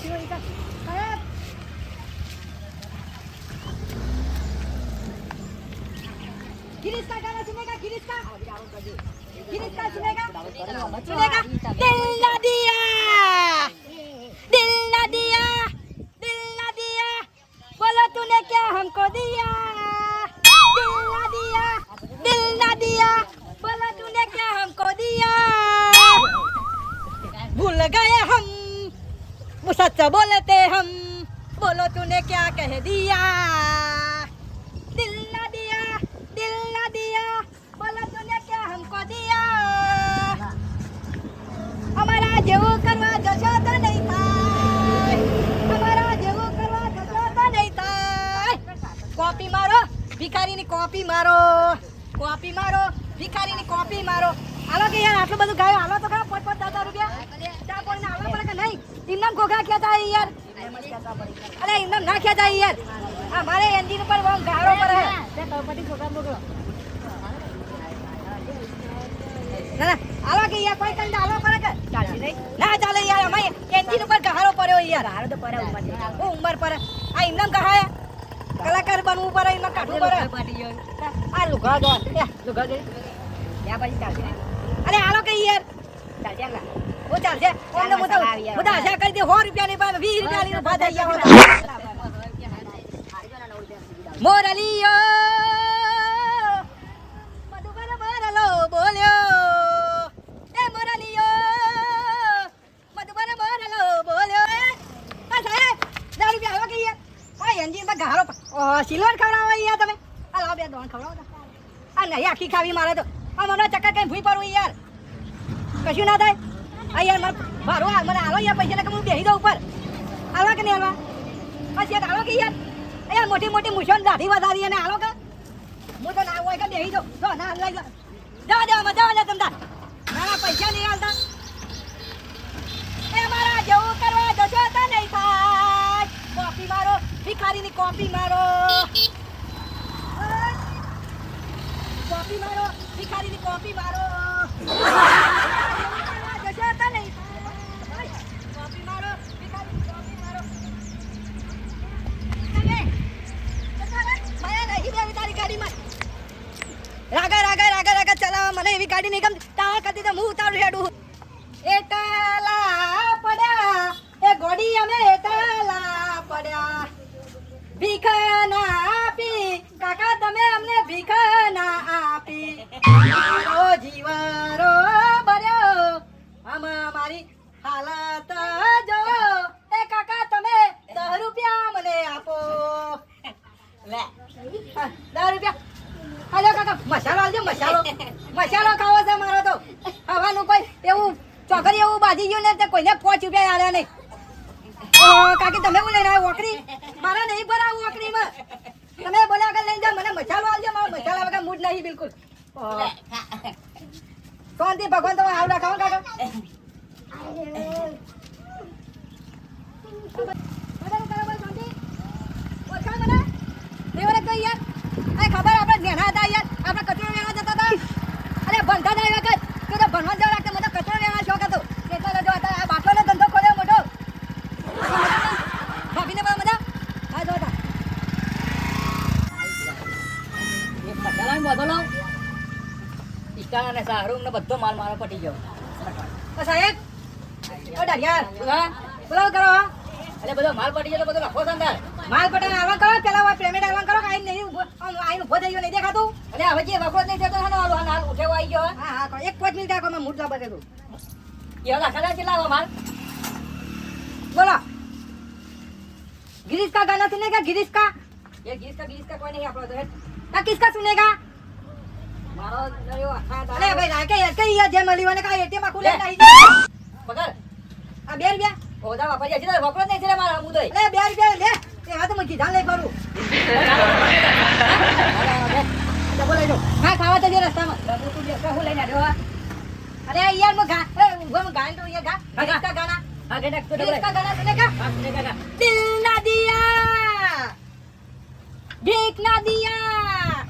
後ろ行かからリスタからスネガキリスタ、キリスカスネガスネガデンラ वो सच बोलते हम बोलो तूने क्या कह दिया दिल ना दिया दिल ना दिया बोलो तूने क्या हमको दिया અમારા જેવું કરવા જશો તો નહીં થાય અમારા જેવું કરવા જશો તો નહીં થાય કોપી મારો ભિખારીની કોપી મારો કોપી મારો ભિખારીની કોપી મારો હાલો કે યાર આટલું બધું ગાયો હાલો તો નહીં ઘોઘા ખેતા યાર? અરે ઇમનામ ના ખેતા યાર? આ મારે એન્જિન ઉપર બહુ ગાળો પડે ના ના આલો કે યાર કોઈ કંઈ આલો પડે કે? ના ચાલે યાર અમે એન્જિન ઉપર ગહારો પડ્યો યાર. હારો તો પડે ઉંમર ઓ ઉંમર પર આ ઇમનામ ગહાય કલાકાર બનવું પડે ઇમનામ કાઢવું પડે. આ લુગા દો લુગા દે યા પછી ચાલે અરે આલો કે યાર. ચાલ ના ઓ ચાલશે ઓમને હું તો આશા કરી દે 100 રૂપિયા ની પાસે 20 રૂપિયા ની ઊભા થઈ ગયા મોરલીયો મધુબર બોલ્યો. એ મોરલીયો મધુબર મોરલો બોલ્યો. આ સાહેબ દસ રૂપિયા આવો કે યાર આ એન્જિન પર ગારો સિલ્વર ખવડાવો અહીંયા તમે. આ લાવો બે દોણ ખવડાવો આ નહીં આખી ખાવી મારે તો. આ મને ચક્કર કઈ ભૂઈ પડવું યાર. કશું ના થાય. આ યાર મને મારો આ મને હાલો યાર પૈસા કે હું બેસી દઉં ઉપર. હાલવા કે નહીં હાલવા? બસ યાર હાલો કે યાર? યાર મોટી મોટી મુશોન દાઢી વધારી અને હાલો કે? હું તો ના હોય કે બેસી દઉં જો, ના જાઓ જવા દે આમાં જવા દે તમતા ના પૈસા નહીં હાલતા. એ મારા જેવું કરવા જશો તો નહીં થાય. કોપી મારો, ભિખારીની કોપી મારો. કોપી મારો, ભિખારીની કોપી મારો. હાલત જો. એ કાકા તમે દસ રૂપિયા મને આપો. લે. દસ રૂપિયા. હાલો કાકા મસાલો આલજો મસાલો. મસાલો ખાવો છે મારો તો. હવાનું કોઈ એવું ચોકરી એવું બાજી ગયું ને તે કોઈને પાંચ રૂપિયા આલ્યા નહીં. કાકી તમે હું લઈને આવ્યા વોકરી? મારા નહીં ભરાવું વોકરીમાં. તમે બોલે આગળ લઈને જાઓ મને મસાલો આવજો મારો મસાલા વગર મૂડ નહીં બિલકુલ. શાંતિ ભગવાન તમે આવડા ખાવ કાકા બધાનું કરો ભાઈ શાંતિ? ઓળખાણ મને? દેવરે કહી યાર આ ખબર આપણે નેના હતા યાર આપણે કચરો લેવા જતા હતા અરે ભણતા હતા એ વખત તું તો ભણવા જવા લાગતો મને કચરો લેવા શોખ હતો એટલે તો જો હતા આ બાટલોનો ધંધો ખોલ્યો મોટો ભાભીને બહુ મજા હા જો હતા બધો માલ મારો પટી ગયો ઓ સાહેબ ઓ ડાડિયાર બોલો કરો હા. એટલે બધો માલ પટી ગયો તો બધો લખો છે અંદર માલ પટાને આવા કરો પેલા વાર પેમેન્ટ આવા કરો આઈ નહીં ઉભો આમ આઈને ઉભો થઈ ગયો નહીં દેખાતું એટલે હવે જે વખો જ નહીં થતો હાલો હાલો હાલ ઉઠેવો આવી ગયો હા હા કરો. એક પાંચ મિનિટ રાખો મેં મૂડ લાવવા દે તું એ લખેલા કેટલા આવા માલ બોલો गिरीश का गाना सुनेगा गिरीश का એ ગીસ કા ગીસ કા કોઈ નહીં આપણો તો હેડ. का किसका सुनेगा ખાવા તો જે રસ્તામાં. તું અરે યાર મો ગા તો દિલ ના દિયા. ભીખ ના દિયા.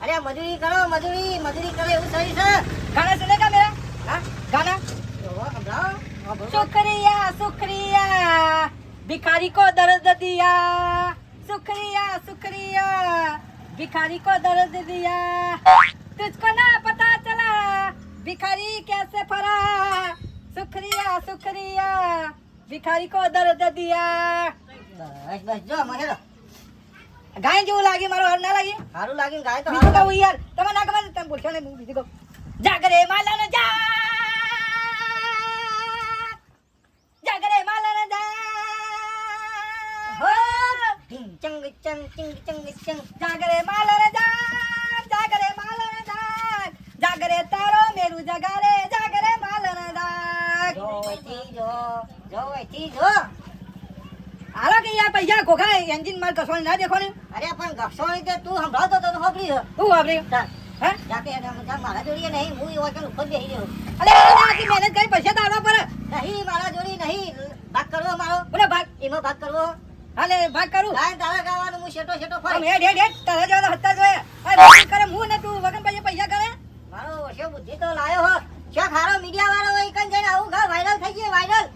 અરે મજૂરી કરો મજૂરી મજૂરી કરો એવું થયું છે ગાના સુનેગા મેરા હા गाना જોવો, સંભળાવો. शुक्रिया शुक्रिया भिखारी को दर्द दिया शुक्रिया शुक्रिया भिखारी को दर्द दिया तुझको ना पता चला भिखारी कैसे फरा शुक्रिया शुक्रिया भिखारी को दर्द दिया બસ બસ જો મને ગાય જેવું લાગે મારો હાર ના લાગે? સારું લાગ્યું ગાય તો બીજું સારું કહું યાર તમે ના ગમે તમે બોલશો ને હું બીજું કહું. જાગરે માલન જા જાગરે માલન જા હો. ચંગ ચંગ ચંગ ચંગ ચંગ. જાગરે માલન જા જાગરે માલન જા જાગરે તારો મેરું જગારે જાગરે માલન જા જો અહીંથી જો જો અહીંથી જો હાલો કે યાર પૈસા ખોખા એન્જિન માર ઘસવાની ના દેખો ને અરે પણ ઘસવાની તે તું સંભળાવતો તો હું હે? જાતે ચાલ, મારા જોડીએ નહીં હું એવો ચાલ ઉપર બેસી રહ્યો. અલે આટલી મહેનત કરી પૈસા તો આવવા નહીં મારા જોડી નહીં. ભાગ કરવો મારો. બોલે ભાગ. એમાં ભાગ કરવો. હાલે ભાગ કરું. ગાય તારા ગાવાનું હું શેટો શેટો ફરી હેડ હેડ હેડ તારા જેવા તો જોયા આ કરે હું ને તું વગર પછી પૈસા કરે? મારો ઓછો બુદ્ધિ તો લાયો હો. શું ખારો મીડિયા વાળો હોય કન જઈને આવું વાયરલ થઈ ગયો વાયરલ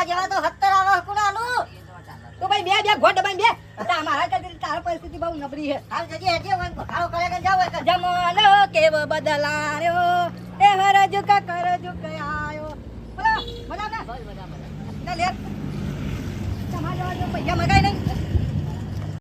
બેહી જેવા તો હત્તર આવા કુણાનું તો ભાઈ બે બે ઘોડ દબાઈ બે. તા મારા કરતી તાર પરિસ્થિતિ બહુ નબળી છે. હાલ જજે હેઠે હોય ખારો કરે કે જાવ હોય કે જમાનો કેવો બદલાયો. એ હરજ ક કર ઝુકાયો આયો. બોલા બોલા ના લે. તમારા જો પૈસા મગાય નહીં.